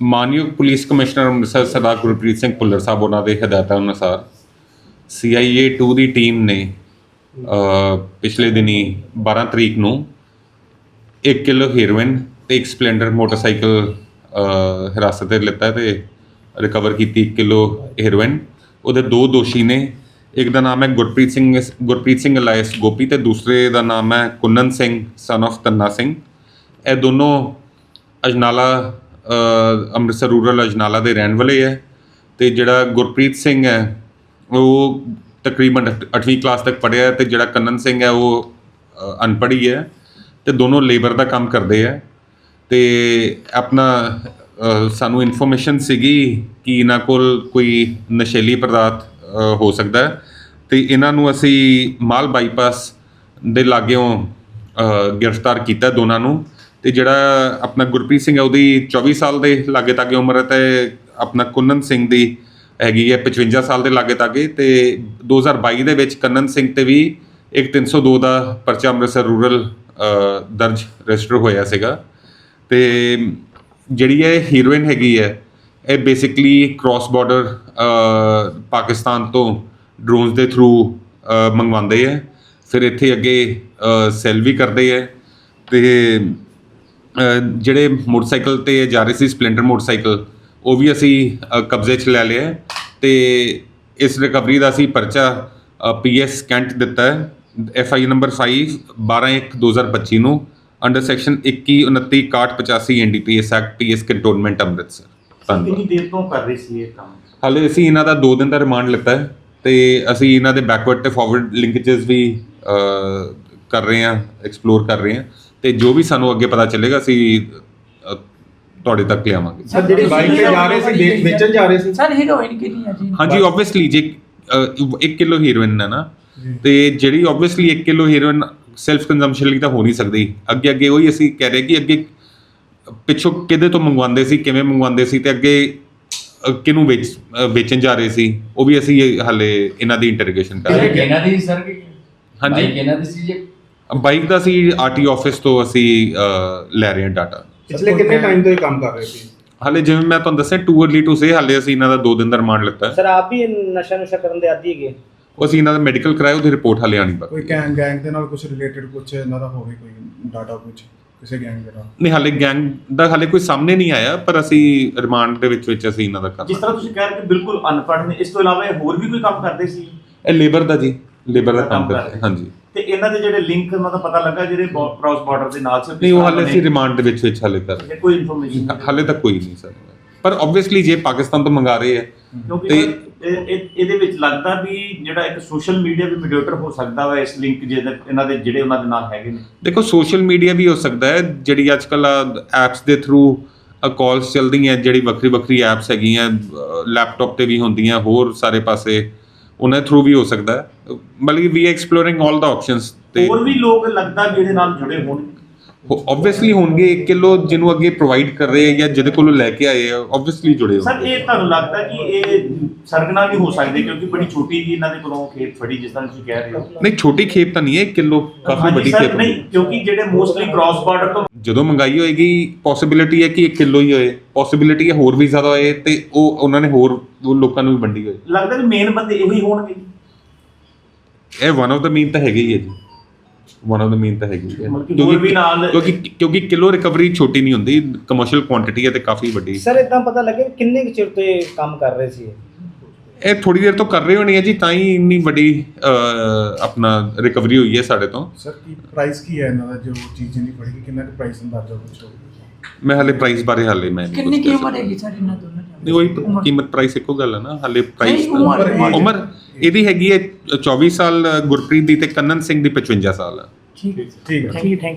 ਮਾਨਯੋਗ police commissioner Amritsar Sardar Gurpreet Singh Bhullar Sahib, ਉਹਨਾਂ ਦੇ ਹਦਾਇਤਾਂ ਅਨੁਸਾਰ CIA 2 ਦੀ ਟੀਮ ਨੇ ਪਿਛਲੇ ਦਿਨੀ 12 ਤਰੀਕ ਨੂੰ 1 ਕਿਲੋ ਹੀਰੋਇਨ ਤੇ ਇੱਕ ਸਪਲੈਂਡਰ ਮੋਟਰਸਾਈਕਲ ਹਿਰਾਸਤ ਤੇ ਲਿੱਤਾ ਤੇ ਰਿਕਵਰ ਕੀਤੀ 1 ਕਿਲੋ ਹੀਰੋਇਨ ਉਹਦੇ ਦੋ ਦੋਸ਼ੀ ਨੇ, ਇੱਕ ਦਾ ਨਾਮ ਹੈ ਗੁਰਪ੍ਰੀਤ ਸਿੰਘ ਗੁਰਪ੍ਰੀਤ ਸਿੰਘ ਅਲਾਇਸ ਗੋਪੀ ਤੇ ਦੂਸਰੇ ਦਾ ਨਾਮ ਹੈ ਕੁੰਨਨ ਸਿੰਘ ਸਨ of ਤੰਨਾ ਸਿੰਘ। ਇਹ ਦੋਨੋਂ ਅਜਨਾਲਾ ਅੰਮ੍ਰਿਤਸਰ ਰੂਰਲ ਅਜਨਾਲਾ ਦੇ ਰਹਿਣ ਵਾਲੇ ਹੈ ਤੇ ਜਿਹੜਾ ਗੁਰਪ੍ਰੀਤ ਸਿੰਘ ਹੈ ਉਹ ਤਕਰੀਬਨ 8ਵੀਂ ਕਲਾਸ ਤੱਕ ਪੜ੍ਹਿਆ ਹੈ ਤੇ ਜਿਹੜਾ ਕੰਨਨ ਸਿੰਘ ਹੈ ਉਹ ਅ, ਅਨਪੜ੍ਹ ਹੀ ਹੈ ਤੇ ਦੋਨੋਂ ਲੇਬਰ ਦਾ ਕੰਮ ਕਰਦੇ ਹੈ ਤੇ ਆਪਣਾ ਸਾਨੂੰ ਇਨਫੋਰਮੇਸ਼ਨ ਸੀਗੀ ਕਿ ਇਹਨਾਂ ਕੋਲ ਕੋਈ ਨਸ਼ੀਲੀ ਪਦਾਰਥ ਹੋ ਸਕਦਾ ਹੈ ਤੇ ਇਹਨਾਂ ਨੂੰ ਅਸੀਂ ਮਾਲ ਬਾਈਪਾਸ ਦੇ ਲਾਗਿਓਂ ਗ੍ਰਿਫਤਾਰ ਕੀਤਾ ਦੋਨਾਂ ਨੂੰ ਤੇ ਜਿਹੜਾ ਆਪਣਾ ਗੁਰਪ੍ਰੀਤ ਸਿੰਘ ਹੈ ਉਹਦੀ 24 ਸਾਲ ਦੇ ਲਾਗੇ ਤਾਗੇ ਉਮਰ ਹੈ ਤੇ ਆਪਣਾ ਕੁੰਨਨ ਸਿੰਘ ਦੀ ਹੈਗੀ ਹੈ 55 ਸਾਲ ਦੇ ਲਾਗੇ ਤਾਗੇ ਤੇ 2022 ਦੇ ਵਿੱਚ ਕੰਨਨ ਸਿੰਘ ਤੇ ਵੀ ਇੱਕ 302 ਦਾ ਪਰਚਾ ਅੰਮ੍ਰਿਤਸਰ ਰੂਰਲ ਦਰਜ ਰਜਿਸਟਰ ਹੋਇਆ ਸੀਗਾ। ਤੇ ਜਿਹੜੀ ਇਹ ਹੀਰੋਇਨ ਹੈਗੀ ਹੈ, ਇਹ ਬੇਸਿਕਲੀ ਕ੍ਰਾਸ ਬਾਰਡਰ ਪਾਕਿਸਤਾਨ ਤੋਂ ਡਰੋਨਸ ਦੇ ਥਰੂ ਮੰਗਵਾਉਂਦੇ ਹੈ। ਫਿਰ ਇੱਥੇ ਅੱਗੇ ਸੈਲ ਵੀ ਕਰਦੇ ਹੈ। ਤੇ ਜਿਹੜੇ ਮੋਟਰਸਾਈਕਲ ਤੇ ਜਾ ਰਹੇ ਸੀ ਸਪਲੈਂਡਰ ਮੋਟਰਸਾਈਕਲ ਉਹ ਵੀ ਅਸੀਂ ਕਬਜ਼ੇ 'ਚ ਲੈ ਲਿਆ ਤੇ ਇਸ ਰਿਕਵਰੀ ਦਾ ਅਸੀਂ ਪਰਚਾ ਪੀਐਸ ਕੈਂਟ ਦਿੱਤਾ ਹੈ। ਐਫ ਆਈ ਨੰਬਰ 5 12/1/2025 ਨੂੰ under section 21 29 61 85 NDPS act PS cantonment Amritsar ਕਿੰਨੀ ਦੇਰ ਤੋਂ ਕਰ ਰਹੀ ਸੀ ਇਹ ਕੰਮ? ਹਾਲੇ ਅਸੀਂ ਇਹਨਾਂ ਦਾ 2 ਦਿਨ ਦਾ ਰਿਮਾਂਡ ਲਿੱਤਾ ਹੈ ਤੇ ਅਸੀਂ ਇਹਨਾਂ ਦੇ ਬੈਕਵਰਡ ਤੇ ਫਾਰਵਰਡ ਲਿੰਕੇजेस ਵੀ ਕਰ ਰਹੇ ਹਾਂ ਐਕਸਪਲੋਰ ਕਰ ਰਹੇ ਹਾਂ। ਤੇ ਜੋ ਵੀ ਸਾਨੂੰ ਅੱਗੇ ਪਤਾ ਚੱਲੇਗਾ ਅਸੀਂ ਅ, ਤੁਹਾਡੇ ਤੱਕ ਲਿਆਵਾਂਗੇ। ਸਰ ਜਿਹੜੇ ਬਾਈਕ ਤੇ ਜਾ ਰਹੇ ਸੀ ਵੇ- ਵੇਚਣ ਜਾ ਰਹੇ ਸੀ। ਸਰ ਹੀਰੋਇਨ ਕਿੰਨੀ ਹੈ ਜੀ? ਹਾਂਜੀ ਆਬਵੀਅਸਲੀ ਜੇ 1 ਕਿਲੋ ਹੀਰੋਇਨ ਹੈ ਨਾ ਤੇ ਜਿਹੜੀ obviously 1 kilo heroin self consumption ਲਈ ਤਾਂ ਹੋ ਨਹੀਂ ਸਕਦੀ। ਅੱਗੇ ਅੱਗੇ ਉਹੀ ਅਸੀਂ ਕਹਿ ਰਹੇ ਕਿ ਅੱਗੇ ਪਿੱਛੋਂ ਕਿਹਦੇ ਤੋਂ ਮੰਗਵਾਉਂਦੇ ਸੀ ਕਿਵੇਂ ਮੰਗਵਾਉਂਦੇ ਸੀ ਤੇ ਅੱਗੇ ਅ, ਕਿਹਨੂੰ ਵੇਚ ਅ, ਵੇਚਣ ਜਾ ਰਹੇ ਸੀ ਉਹ ਵੀ ਅਸੀਂ ਹਾਲੇ ਇਹਨਾਂ ਦੀ ਇੰਟਰੋਗੇਸ਼ਨ ਕਰ ਰਹੇ ਇਹ ਇਹਨਾਂ ਦੀ ਸਰ? ਹਾਂਜੀ। ਇਹਨਾਂ ਦੀ ਸੀ ਜੇ ਹਾਂ ਬਾਈਕ ਦਾ ਅਸੀਂ ਆਰਟੀ ਆਫਿਸ ਤੋਂ ਅਸੀਂ ਲੈ ਰਹੇ ਹਾਂ ਡਾਟਾ ਪਿਛਲੇ ਕਿੰਨੇ ਟਾਈਮ ਤੋਂ ਇਹ ਕੰਮ ਕਰ ਰਹੇ ਸੀ? ਹਾਲੇ ਜਿਵੇਂ ਮੈਂ ਤੁਹਾਨੂੰ ਦੱਸਿਆ ਟੂ अर्ਲੀ ਟੂ ਸੇ ਹਾਲੇ ਅਸੀਂ ਇਹਨਾਂ ਦਾ 2 ਦਿਨ ਦਾ ਰਿਮਾਂਡ ਲਿੱਤਾ। ਹੈ ਸਰ ਆਪ ਵੀ ਨਸ਼ਾ ਨੁਸ਼ਾ ਕਰਨ ਦੇ ਆਦੀ ਹੈਗੇ? ਉਹ ਅਸੀਂ ਇਹਨਾਂ ਦਾ ਮੈਡੀਕਲ ਕਰਾਇਆ ਉਹਦੀ ਰਿਪੋਰਟ ਹਾਲੇ ਆਣੀ ਬਾਕੀ ਕੋਈ ਗੈਂਗ ਗੈਂਗ ਦੇ ਨਾਲ ਕੁਝ ਰਿਲੇਟਡ ਕੁਝ ਇਹਨਾਂ ਦਾ ਹੋਵੇ ਕੋਈ ਡਾਟਾ ਕੁਝ ਕਿਸੇ ਗੈਂਗ ਦੇ ਨਾਲ? ਨਹੀਂ ਹਾਲੇ ਗੈਂਗ ਦਾ ਹਾਲੇ ਕੋਈ ਸਾਹਮਣੇ ਨਹੀਂ ਆਇਆ ਪਰ ਅਸੀਂ ਰਿਮਾਂਡ ਦੇ ਵਿੱਚ ਵਿੱਚ ਅਸੀਂ ਇਹਨਾਂ ਦਾ ਕਰ ਜਿਸ ਤਰ੍ਹਾਂ ਤੁਸੀਂ ਕਹਿ ਰਹੇ ਕਿ ਬਿਲਕੁਲ ਅਨਪੜ੍ਹ ਨੇ ਇਸ ਤੋਂ ਇਲਾਵਾ ਇਹ ਹੋਰ ਵੀ ਕੋਈ ਕੰਮ ਕਰਦੇ ਸੀ? ਇਹ ਲੇਬਰ ਦਾ ਜੀ। ਲੇਬਰ ਦਾ ਕੰਮ ਕਰਦੇ। ਹਾਂਜੀ ਤੇ ਇਹਨਾਂ ਦੇ ਜਿਹੜੇ ਲਿੰਕ ਉਹਨਾਂ ਦਾ ਪਤਾ ਲੱਗਾ ਜਿਹੜੇ ਕ੍ਰਾਸ ਬਾਰਡਰ ਦੇ ਨਾਲ ਸੀ ਨਹੀਂ ਉਹ ਹਾਲੇ ਅਸੀਂ ਰਿਮਾਂਡ ਦੇ ਵਿੱਚ ਵਿੱਚ ਹਾਲੇ ਕਰ ਰਹੇ ਕੋਈ ਇਨਫੋਰਮੇਸ਼ਨ। ਹਾਲੇ ਤੱਕ ਕੋਈ ਨਹੀਂ ਸਰ ਪਰ ਆਬਵੀਅਸਲੀ ਜੇ ਪਾਕਿਸਤਾਨ ਤੋਂ ਮੰਗਾ ਰਹੇ ਕਿਉਂਕਿ ਤੇ- ਇਹਦੇ ਵਿੱਚ ਲੱਗਦਾ ਵੀ ਜਿਹੜਾ ਇੱਕ ਸੋਸ਼ਲ ਮੀਡੀਆ ਵੀ ਮੋਡਰੇਟਰ ਹੋ ਸਕਦਾ ਵਾ ਇਸ ਲਿੰਕ ਜਿਹਦੇ ਇਹਨਾਂ ਦੇ ਜਿਹੜੇ ਉਹਨਾਂ ਦੇ ਨਾਲ ਹੈਗੇ ਨੇ ਦੇਖੋ ਸੋਸ਼ਲ ਮੀਡੀਆ ਵੀ ਹੋ ਸਕਦਾ ਹੈ ਜਿਹੜੀ ਅੱਜ ਕੱਲ ਐਪਸ ਦੇ ਥਰੂ ਕਾਲਸ ਚੱਲਦੀਆਂ ਜਿਹੜੀ ਵੱਖਰੀ ਵੱਖਰੀ ਐਪਸ ਹੈਗੀਆਂ ਲੈਪਟਾਪ ਤੇ ਵੀ ਹੁੰਦੀਆਂ ਹੋਰ ਸਾਰੇ ਪਾਸੇ ਉਹਨਾਂ ਦੇ ਥਰੂ ਵੀ ਹੋ ਸਕਦਾ ਹੈ। ਮਤਲਬ ਵੀ ਐਕਸਪਲੋਰਿੰਗ 올 ਦਾ ਆਪਸ਼ਨਸ ਤੇ ਹੋਰ ਵੀ ਲੋਕ ਲੱਗਦਾ ਵੀ ਇਹਦੇ ਨਾਲ ਜੁੜੇ ਹੋਣ। ਹੋਣਗੇ ਆਬਵੀਅਸਲੀ ਹੋਣਗੇ 1 ਕਿਲੋ ਜਿਹਨੂੰ ਅੱਗੇ ਪ੍ਰੋਵਾਈਡ ਕਰ ਰਹੇ ਆ ਜਾਂ ਜਿਹਦੇ ਕੋਲੋਂ ਲੈ ਕੇ ਆਏ ਆ ਆਬਵੀਅਸਲੀ ਜੁੜੇ ਸਰ ਹੋਣਗੇ। ਇਹ ਤੁਹਾਨੂੰ ਲੱਗਦਾ ਕਿ ਇਹ ਸਰਗਨਾ ਵੀ ਹੋ ਸਕਦੇ ਕਿਉਂਕਿ ਬੜੀ ਛੋਟੀ ਜੀ ਇਹਨਾਂ ਦੇ ਕੋਲੋਂ ਖੇਤ ਫੜੀ ਜਿਸ ਤਰ੍ਹਾਂ ਤੁਸੀਂ ਕਹਿ ਰਹੇ ਹੋ। ਨਹੀਂ ਛੋਟੀ ਖੇਪ ਤਾਂ ਨਹੀਂ ਹੈ 1 ਕਿਲੋ ਕਾਫੀ ਹਾਂਜੀ ਵੱਡੀ ਸਰ, ਖੇਪ ਨਹੀਂ ਕਿਉਂਕਿ ਜਿਹੜੇ ਮੋਸਟਲੀ ਕ੍ਰਾਸ ਬਾਰਡਰ ਤੋਂ ਜਦੋਂ ਮੰਗਾਈ ਹੋਏਗੀ ਪੋਸਿਬਿਲਿਟੀ ਹੈ ਕਿ 1 ਕਿਲੋ ਹੀ ਹੋਏ। ਪੋਸਿਬਿਲਿਟੀ ਹੈ ਹੋਰ ਵੀ ਜ਼ਿਆਦਾ ਹੋਏ ਤੇ ਉਹ ਉਹਨਾਂ ਨੇ ਹੋਰ ਉਹ ਲੋਕਾਂ ਨੂੰ ਵੀ ਵੰਡੀ ਹੋਏ। ਲੱਗਦਾ ਕਿ ਮੇਨ ਬੰਦੇ ਇਹੀ ਹੋਣਗੇ। ਇਹ ਵਨ ਆਫ ਦਾ ਮੀਨ ਤਾਂ ਹੈਗੇ ਹੀ ਹੈ ਜੀ। ਵਨ ਆਫ ਦਾ ਮੀਨ ਤਾਂ ਹੈਗੀ ਹੈ। ਮਤਲਬ ਕਿ ਹੋਰ ਵੀ ਨਾਲ- ਕਿਉਂਕਿ ਕਿਉਂਕਿ ਕਿਲੋ ਰਿਕਵਰੀ ਛੋਟੀ ਨਹੀਂ ਹੁੰਦੀ ਕਮਰਸ਼ੀਅਲ ਕੁਆਂਟੀਟੀ ਹੈ ਤੇ ਕਾਫੀ ਵੱਡੀ। ਸਰ ਇਦਾਂ ਪਤਾ ਲੱਗੇ ਕਿੰਨੇ ਕੁ ਚਿਰ ਤੋਂ ਇਹ ਕੰਮ ਕਰ ਰਹੇ ਸੀ ਇਹ? ਇਹ ਥੋੜੀ ਦੇਰ ਤੋਂ ਕਰ ਰਹੇ ਹੋਣੀ ਹੈ ਜੀ ਤਾਂ ਹੀ ਇੰਨੀ ਵੱਡੀ ਅਹ, ਆਪਣਾ ਰਿਕਵਰੀ ਹੋਈ ਹੈ ਸਾਡੇ ਤੋਂ। ਸਰ ਕੀ ਪ੍ਰਾਈਸ ਕੀ ਹੈ ਇਹਨਾਂ ਦਾ ਜੋ ਚੀਜ਼ ਨਹੀਂ ਪੜੇਗੀ ਕਿੰਨਾ ਕੁ ਪ੍ਰਾਈਸ ਅੰਦਾਜ਼ਾ ਕੁਝ ਹੋਵੇ ਮੈਂ ਹਾਲੇ ਪ੍ਰਾਈਸ ਬਾਰੇ ਹਾਲੇ ਮੈਂ ਨਹੀਂ ਕਿੰਨੀ ਕੁਛ ਕੀ ਕਹਿ ਉਮਰ ਹੈਗੀ ਸਰ ਇਹਨਾਂ ਦੋਨਾਂ ਦੀ? ਨਹੀਂ ਉਹੀ ਕੀਮਤ ਪ੍ਰਾਈਸ ਇੱਕੋ ਗੱਲ ਹੈ ਨਾ ਹਾਲੇ ਪ੍ਰਾਈਸ ਨਹੀਂ, ਉਮਰ- ਉਮਰ- ਉਮਰ ਇਹਦੀ ਹੈਗੀ ਹੈ 24 ਸਾਲ ਗੁਰਪ੍ਰੀਤ ਦੀ ਤੇ ਕੰਨਨ ਸਿੰਘ ਦੀ 55 ਸਾਲ। ਹੈ ठीक ठीक है थैंक यू थैंक